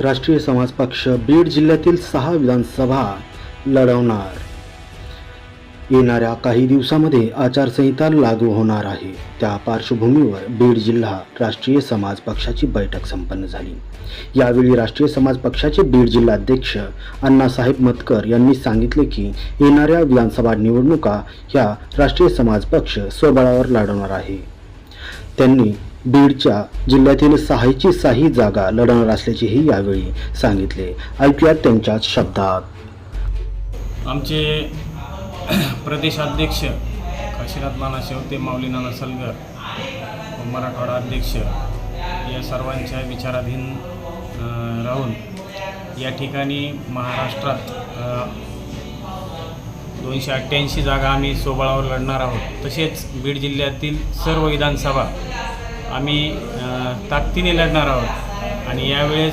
राष्ट्रीय समाज पक्ष बीड जिल्ह्यातील सहा विधानसभा लढवणार. येणाऱ्या काही दिवसामध्ये आचारसंहिता लागू होणार आहे. त्या पार्श्वभूमीवर बीड जिल्हा राष्ट्रीय समाज पक्षाची बैठक संपन्न झाली. यावेळी राष्ट्रीय समाज पक्षाचे बीड जिल्हाध्यक्ष अण्णासाहेब मतकर यांनी सांगितले की येणाऱ्या विधानसभा निवडणुका ह्या राष्ट्रीय समाज पक्ष स्वबळावर लढवणार आहे. त्यांनी बीडच्या जिल्ह्यातील सहाची साही जागा लढणार असल्याचेही यावेळी सांगितले. ऐकूयात त्यांच्याच शब्दात. आमचे प्रदेशाध्यक्ष काशीनाथ नाना शेवते माऊली नाना सलगर मराठवाडा अध्यक्ष या सर्वांच्या विचाराधीन राहून या ठिकाणी महाराष्ट्रात दोनशे अठ्ठ्याऐंशी जागा आम्ही सोबळावर लढणार आहोत. तसेच बीड जिल्ह्यातील सर्व विधानसभा आम्ही ताकदीने लढणार आहोत. आणि यावेळेस